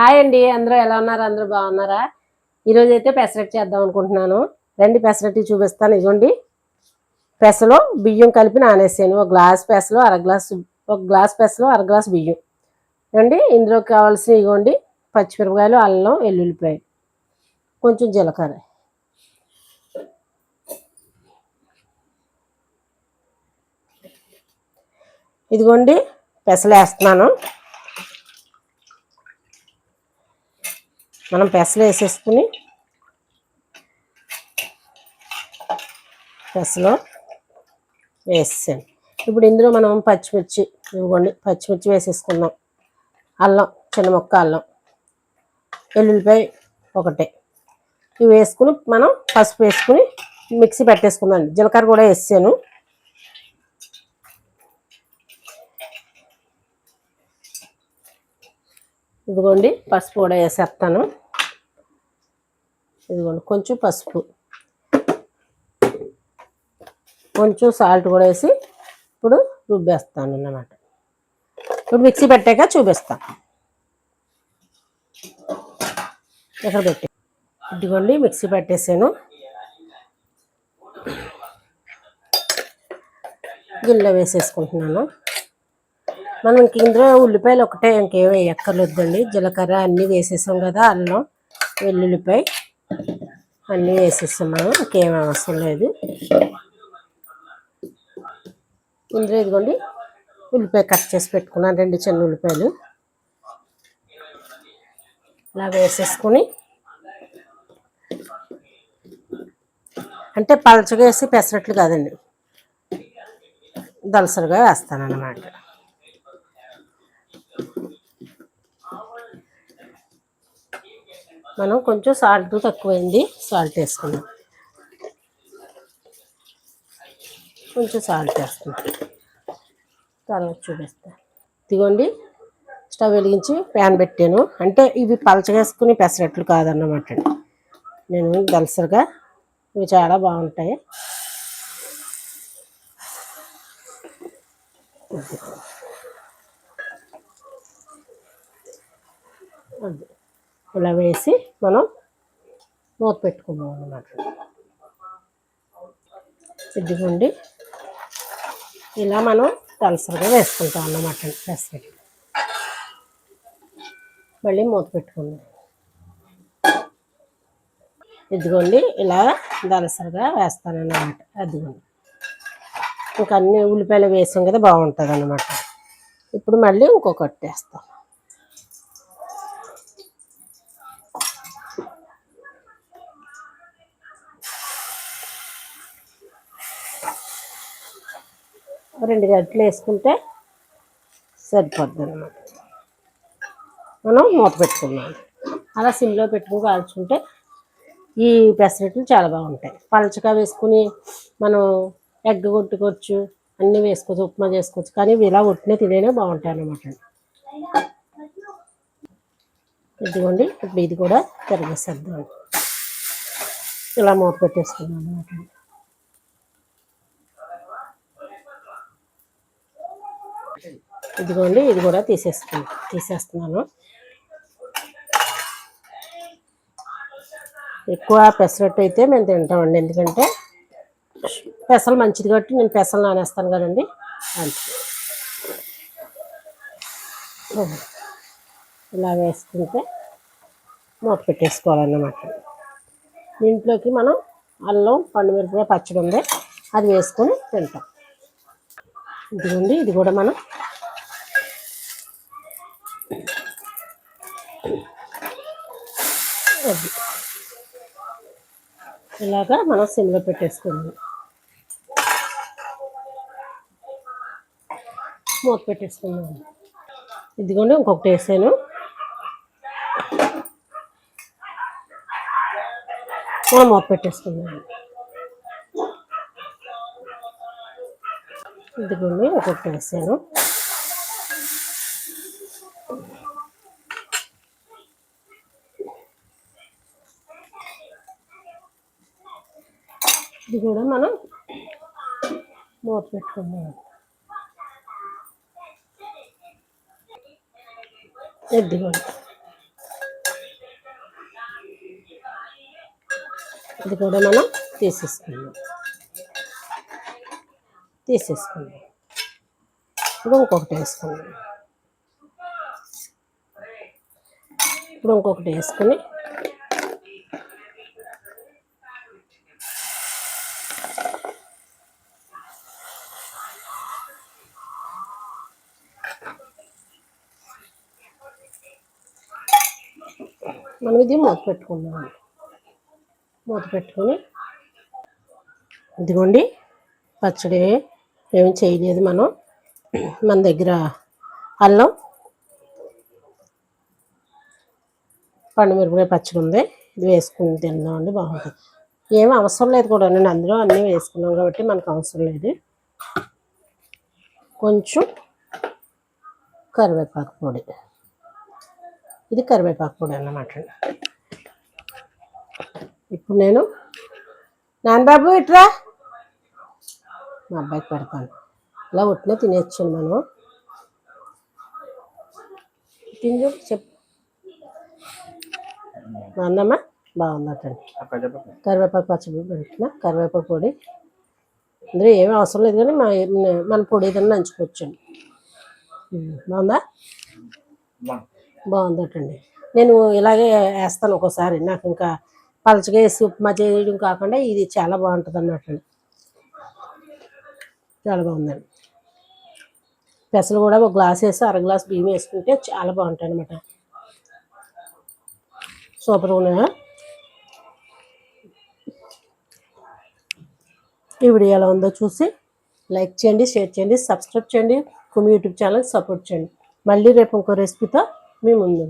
Hi అండి అందరూ ఎలా ఉన్నారు? అందరూ బాగున్నారా? ఈరోజు అయితే పెసరట్టు చేద్దాం అనుకుంటున్నాను. రండి పెసరట్టి చూపిస్తాను. ఇదిగోండి. పెసలో బియ్యం కలిపి నానేసాను. ఒక గ్లాస్ పెసలో అర గ్లాస్ ఒక గ్లాస్ పెసలో అర గ్లాస్ బియ్యం. రండి ఇందులో కావాల్సిన ఇదిగోండి పచ్చిమిరపకాయలు అల్లం వెల్లుల్లిపాయ కొంచెం జీలకర్ర. ఇదిగోండి పెసలు వేస్తున్నాను మనం పెసలు వేసేసుకుని పెసలో వేసేసాను ఇప్పుడు ఇందులో మనం పచ్చిమిర్చి ఇవ్వండి. పచ్చిమిర్చి వేసేసుకుందాం. అల్లం చిన్న మొక్క అల్లం. వెల్లుల్లిపాయ ఒకటే. ఇవి వేసుకుని మనం పసుపు వేసుకుని మిక్సీ పెట్టేసుకుందాం. జీలకర్ర కూడా వేసాను. ఇదిగోండి పసుపు కూడా వేసేస్తాను. ఇదిగోండి కొంచెం పసుపు. కొంచెం సాల్ట్ కూడా వేసి ఇప్పుడు రుబ్బేస్తాను అన్నమాట. ఇప్పుడు మిక్సీ పెట్టాక చూపిస్తాను ఇక్కడ పెట్టి? ఇదిగోండి మిక్సీ పెట్టేసాను. గిన్నెలో వేసేసుకుంటున్నాను. మనం ఇంక ఇందులో ఉల్లిపాయలు ఒకటే ఇంకేం వేయక్కర్లేదండి. జీలకర్ర అన్నీ వేసేసాం కదా అల్లం వెల్లుల్లిపాయ. అన్నీ వేసేస్తున్నాము మనం ఇంకేం అవసరం లేదు. ఇందులో ఇదిగోండి ఉల్లిపాయ కట్ చేసి పెట్టుకున్నాను. రెండు చిన్న ఉల్లిపాయలు. ఇలా వేసేసుకుని అంటే పలచగా వేసి పెసరట్లు కాదండి. దలసరిగా వేస్తాను అన్నమాట మనం కొంచెం సాల్ట్ తక్కువైంది సాల్ట్ వేసుకున్నాం కొంచెం సాల్ట్ వేస్తున్నాం తర్వాత చూపిస్తా. ఇదిగోండి స్టవ్ వెలిగించి ప్యాన్ పెట్టాను. అంటే ఇవి పలచగేసుకుని పెసరట్లు కాదన్నమాట. నేను దలసరిగా ఇవి చాలా బాగుంటాయి. అదే. ఇలా వేసి మనం మూత పెట్టుకున్నాం అన్నమాట. ఇదిగోండి. ఇలా మనం తలసరిగా వేసుకుంటాం అన్నమాట పెసరట్టు మళ్ళీ మూత పెట్టుకుందాం. ఇదిగోండి ఇలా దలసరిగా వేస్తానన్నమాట. అదిగోండి. ఇంకా అన్ని ఉల్లిపాయలు వేసాం కదా బాగుంటుంది అన్నమాట ఇప్పుడు మళ్ళీ ఇంకొకటి వేస్తాం. రెండు గంటలు వేసుకుంటే సరిపోద్ది అనమాట మనం మూత పెట్టుకున్నాం. అలా సిమ్లో పెట్టుకుని కాల్చుకుంటే ఈ పెసరట్లు చాలా బాగుంటాయి. పలచగా వేసుకుని మనం ఎగ్ కొట్టుకోవచ్చు అన్నీ వేసుకోవచ్చు ఉప్మా చేసుకోవచ్చు కానీ ఇవి ఇలా ఒట్టినే తినేనే బాగుంటాయి అన్నమాట ఇదిగోండి ఇప్పుడు ఇది కూడా తిరగేసేద్దాం. ఇలా మూత పెట్టేసుకున్నాం అనమాట ఇదిగోండి ఇది కూడా తీసేస్తుంది తీసేస్తున్నాను. ఎక్కువ పెసరట్టు అయితే మేము తింటామండి ఎందుకంటే పెసలు మంచిది కాబట్టి నేను పెసలు నానేస్తాను కదండి. అంతే. ఇలా వేసుకుంటే మూత పెట్టేసుకోవాలన్నమాట. దీంట్లోకి మనం అల్లం పండుమిరపకాయ పచ్చడి ఉంది అది వేసుకొని తింటాం. ఇదిగోండి ఇది కూడా మనం అది. ఇలాగా మనం సిమ్లో పెట్టేసుకుందాం మూత పెట్టేసుకుందాం. ఇదిగోండి ఇంకొకటి వేసాను. మనం మూత పెట్టేసుకుందాం. ఇదిగోండి ఇంకొకటి వేసాను. ఇది కూడా మనం మూత పెట్టుకుందాం. కూడా ఇది కూడా మనం తీసేసుకుందాం. తీసేసుకుందాం. ఇప్పుడు ఇంకొకటి వేసుకుందాం. ఇప్పుడు ఇంకొకటి వేసుకుని మనం ఇది మూత పెట్టుకుందాం. మూత పెట్టుకొని ఇదిగోండి పచ్చడి ఏమి చేయలేదు మనం. మన దగ్గర అల్లం పండుమిరపకాయ పచ్చడి ఉంది. ఇది వేసుకుని తిందామండి బాగుంటుంది. ఏం అవసరం లేదు కూడా నేను అందులో అన్నీ వేసుకున్నాం కాబట్టి మనకు అవసరం లేదు. కొంచెం కరివేపాకు పొడి. ఇది కరివేపాకు పొడి అన్నమాట ఇప్పుడు నేను నాన్నబాబు ఇట్రా మా అబ్బాయికి పెడతాను. ఇలా ఉట్టినే తినేచ్చు మనం. తింజు చెప్పు. బాగుందమ్మా? బాగుందటండి కరివేపాకు పచ్చడి పెడుతున్నా. కరివేపాకు పొడి. అందులో ఏమీ అవసరం లేదు కానీ మన మన పొడి ఏదైనా నంచుకోవచ్చండి. బాగుందా. బాగుందటండి. నేను ఇలాగే వేస్తాను ఒక్కోసారి. నాకు ఇంకా పలచగా వేసి ఉప్మా చేయడం కాకుండా ఇది చాలా బాగుంటుంది అన్నట్టండి చాలా బాగుందండి. పెసలు కూడా ఒక గ్లాస్ వేసి అర గ్లాస్ బియ్యం వేసుకుంటే చాలా బాగుంటాయి అనమాట సూపర్గా ఉన్నాయా? ఈ వీడియో ఎలా ఉందో చూసి లైక్ చేయండి షేర్ చేయండి సబ్స్క్రైబ్ చేయండి కుమి యూట్యూబ్ ఛానల్ సపోర్ట్ చేయండి. మళ్ళీ రేపు ఇంకో రెసిపీతో మీ ముందు